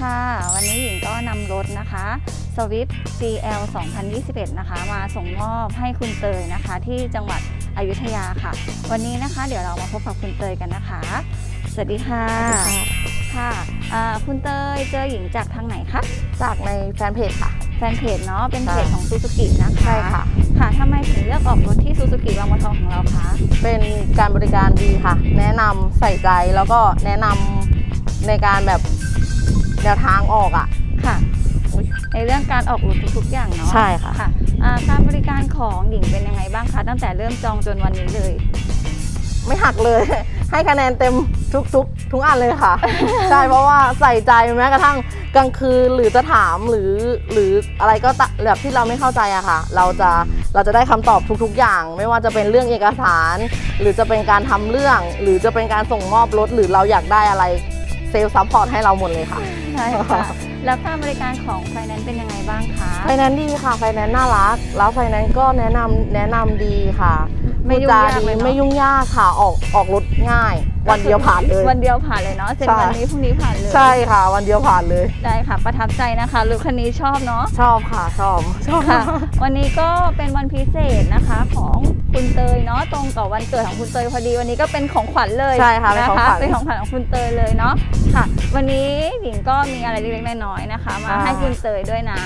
ค่ะ วันนี้หญิงก็นำรถนะคะ Swift CL 2021 นะคะ มาส่งมอบให้คุณเตยนะคะ ที่จังหวัดอยุธยาค่ะ วันนี้นะคะ เดี๋ยวเรามาพบกับคุณเตยกันนะคะ สวัสดีค่ะค่ะอ่าคุณเตยเจอหญิงจากทางไหนคะจากในแฟนเพจค่ะ แฟนเพจเนาะเป็นเพจใช่ของซูซูกินะคะใช่ค่ะค่ะทำไมถึงเลือกออกรถที่ซูซูกิบางบัวทองของเราคะเป็นการบริการดีค่ะ แนะนำใส่ใจแล้วก็แนะนำในการแบบ แนวทางออกอะ ค่ะ ในเรื่องการออกรถทุกๆอย่างเนาะใช่ค่ะ ค่ะอ่าการบริการของหญิงเป็นยังไงบ้างคะตั้งแต่เริ่มจองจนวันนี้เลย ไม่หักเลย ให้คะแนนเต็มทุกทุกทุกอันเลยค่ะ ใช่เพราะว่าใส่ใจแม้กระทั่งกลางคืนหรือจะถามหรือหรืออะไรก็ตะแบบที่เราไม่เข้าใจอะค่ะ เราจะเราจะได้คำตอบทุกๆ อย่าง ไม่ว่าจะเป็นเรื่องเอกสาร หรือจะเป็นการทำเรื่อง หรือจะเป็นการส่งมอบรถหรือเราอยากได้อะไรเซ ลล์ซัพพอร์ตให้เราหมดเลยค่ะ ใช่ค่ะ แล้วการบริการของไฟแนนซ์เป็นยังไงบ้างคะ ไฟแนนซ์ดีค่ะ ไฟแนนซ์น่ารัก แล้วไฟแนนซ์ก็แนะนำแนะนำดีค่ะ ไม่ยุ่งยากพูดจเลยดีเนาะไม่ยุ่งยากค่ะออกออกรถง่าย วันเดียวผ่านเลย วันเดียวผ่านเลยเนาะเสร็จใช่ วันนี้พรุ่งนี้ผ่านเลยใช่ค่ะ วันเดียวผ่านเลย ได้ค่ะ ประทับใจนะคะรถคันนี้ชอบเนาะชอบค่ะชอบชอบค่ะ วันนี้ก็เป็นวันพิเศษนะคะของคุณเตยเนาะตรงกับวันเกิดของคุณเตยพอดีวันนี้ก็เป็นของขวัญเลยใช่ค่ะเป็นของขวัญ เป็นของขวัญของคุณเตยเลยเนาะค่ะ วันนี้หญิงก็มีอะไรเล็กๆน้อยๆนะคะ มาอ่าให้คุณเตยด้วยนะ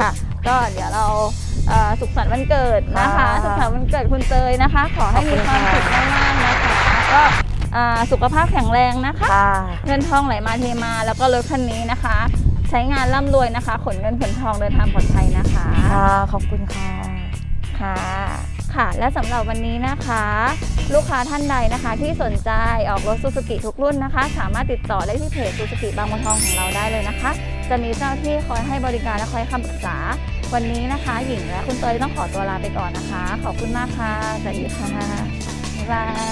ค่ะก็เดี๋ยวเราเอ่อ สุขสันต์วันเกิดนะคะค่ะสุขสันต์วันเกิดคุณเตยนะคะ ขอให้มีความสุขมากๆนะคะก็อ่าสุขภาพแข็งแรงนะคะค่ะเงินทองไหลมาเทมาแล้วก็รถคันนี้นะคะ ใช้งานร่ำรวยนะคะ ขนเงินขนทองเดินทางปลอดภัยนะคะค่ะขอบคุณค่ะค่ะค่ะ และสำหรับวันนี้นะคะ ลูกค้าท่านใดนะคะที่สนใจออกรถซูซูกิทุกรุ่นนะคะ สามารถติดต่อได้ที่เพจซูซูกิบางบัวทองของเราได้เลยนะคะ จะมีเจ้าที่คอยให้บริการและคอยให้คำปรึกษา วันนี้นะคะหญิงและคุณเตยต้องขอตัวลาไปก่อนนะคะ ขอบคุณมากค่ะสวัสดีค่ะบ๊ายบาย